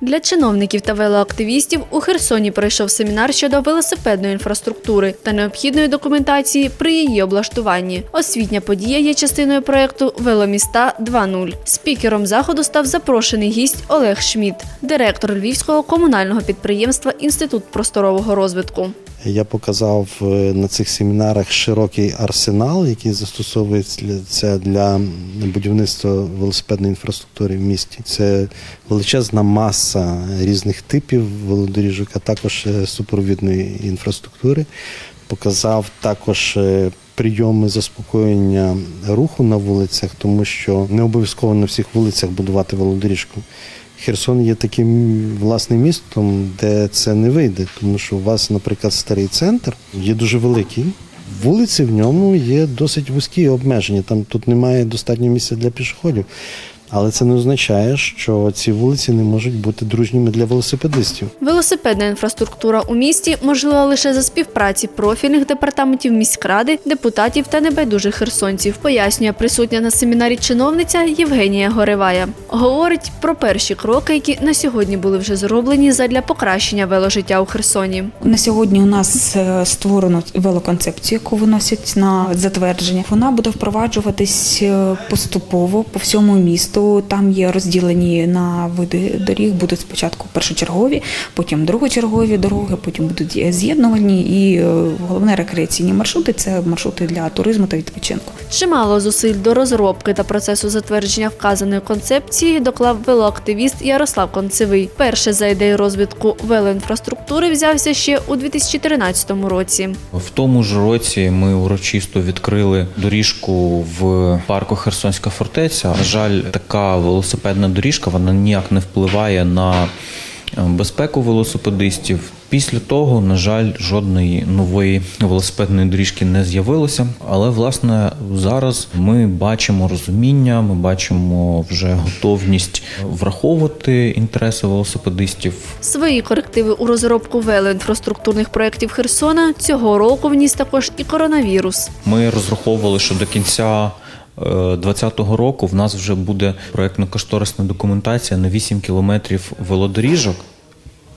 Для чиновників та велоактивістів у Херсоні пройшов семінар щодо велосипедної інфраструктури та необхідної документації при її облаштуванні. Освітня подія є частиною проєкту Веломіста 2.0. Спікером заходу став запрошений гість Олег Шмідт, директор львівського комунального підприємства Інститут просторового розвитку. Я показав е, на цих семінарах широкий арсенал, який застосовується для будівництва велосипедної інфраструктури в місті. Це величезна маса різних типів велодоріжок, а також е, супровідної інфраструктури. Показав також е, прийоми заспокоєння руху на вулицях, тому що не обов'язково на всіх вулицях будувати велодоріжку. Херсон є таким власним містом, де це не вийде, тому що у вас, наприклад, старий центр є дуже великий. Вулиці в ньому є досить вузькі обмеження. Там тут немає достатньо місця для пішоходів. Але це не означає, що ці вулиці не можуть бути дружніми для велосипедистів. Велосипедна інфраструктура у місті можлива лише за співпраці профільних департаментів міськради, депутатів та небайдужих херсонців, пояснює присутня на семінарі чиновниця Євгенія Горевая. Говорить про перші кроки, які на сьогодні були вже зроблені задля покращення веложиття у Херсоні. На сьогодні у нас е, створено велоконцепцію, яку виносять на затвердження. Вона буде впроваджуватись е, поступово по всьому місту. Там є розділені на види доріг. Будуть спочатку першочергові, потім другочергові дороги, потім будуть з'єднувальні і е, головне рекреаційні маршрути це маршрути для туризму та відпочинку. Чимало зусиль до розробки та процесу затвердження вказаної концепції доклав велоактивіст Ярослав Концевий. Перше за ідею розвитку велоінфраструктури взявся ще у 2013 році. В тому ж році ми урочисто відкрили доріжку в парку Херсонська фортеця. На жаль, така велосипедна доріжка вона ніяк не впливає на безпеку велосипедистів. Після того, на жаль, жодної нової велосипедної доріжки не з'явилося. Але власне зараз ми бачимо розуміння, ми бачимо вже готовність враховувати інтереси велосипедистів. Свої корективи у розробку велоінфраструктурних проєктів Херсона цього року вніс також і коронавірус. Ми розраховували, що до кінця 2020 року в нас вже буде проєктно-кошторисна документація на 8 кілометрів велодоріжок.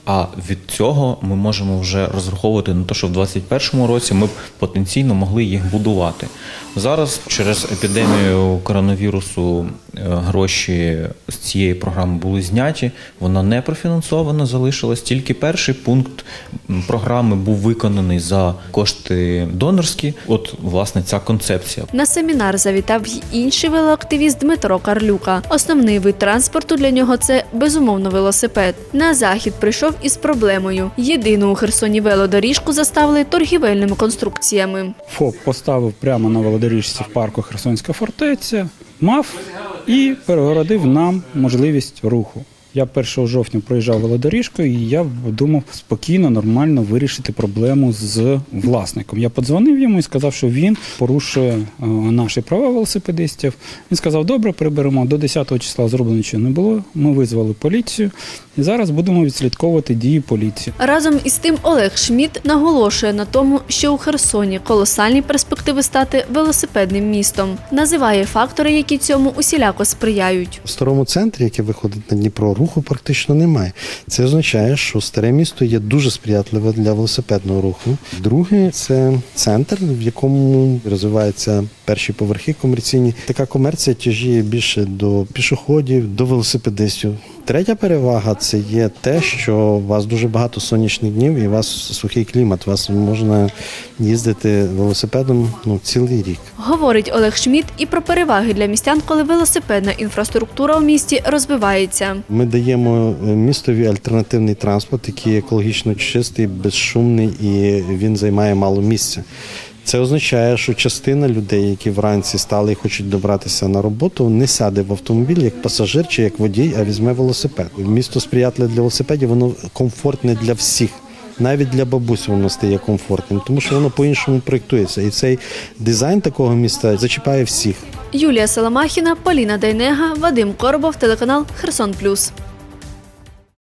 А від цього ми можемо вже розраховувати на те, що в 2021 році ми б потенційно могли їх будувати. Зараз через епідемію коронавірусу е, гроші з цієї програми були зняті. Вона не профінансована, залишилась. Тільки перший пункт програми був виконаний за кошти донорські. От власне ця концепція. На семінар завітав й інший велоактивіст Дмитро Карлюка. Основний вид транспорту для нього це безумовно велосипед. На захід прийшов із проблемою. Єдину у Херсоні велодоріжку заставили торгівельними конструкціями. ФОП поставив прямо на велодоріжці в парку Херсонська фортеця, мав і перегородив нам можливість руху. Я 1 жовтня проїжджав велодоріжкою, і я думав спокійно, нормально вирішити проблему з власником. Я подзвонив йому і сказав, що він порушує е, наші права велосипедистів. Він сказав: добре, приберемо. До 10 числа зроблено нічого не було. Ми визвали поліцію і зараз будемо відслідковувати дії поліції. Разом із тим Олег Шмідт наголошує на тому, що у Херсоні колосальні перспективи стати велосипедним містом. Називає фактори, які цьому усіляко сприяють. В старому центрі, який виходить на Дніпро, руху практично немає. Це означає, що старе місто є дуже сприятливе для велосипедного руху. Друге, це центр, в якому розвиваються перші поверхи комерційні. Така комерція тяжіє більше до пішоходів, до велосипедистів. Третя перевага це є те, що у вас дуже багато сонячних днів і у вас сухий клімат. У вас можна їздити велосипедом ну, цілий рік. Говорить Олег Шмідт і про переваги для містян, коли велосипедна інфраструктура у місті розвивається. Ми даємо е, містові альтернативний транспорт, який екологічно чистий, безшумний і він займає мало місця. Це означає, що частина людей, які вранці стали і хочуть добратися на роботу, не сяде в автомобіль як пасажир чи як водій, а візьме велосипед. Місто сприятливе для велосипедів, воно комфортне для всіх. Навіть для бабусь воно стає комфортним, тому що воно по-іншому проєктується. І цей дизайн такого міста зачіпає всіх. Юлія Соломахіна, Поліна Дайнега, Вадим Коробов, телеканал Херсон Плюс.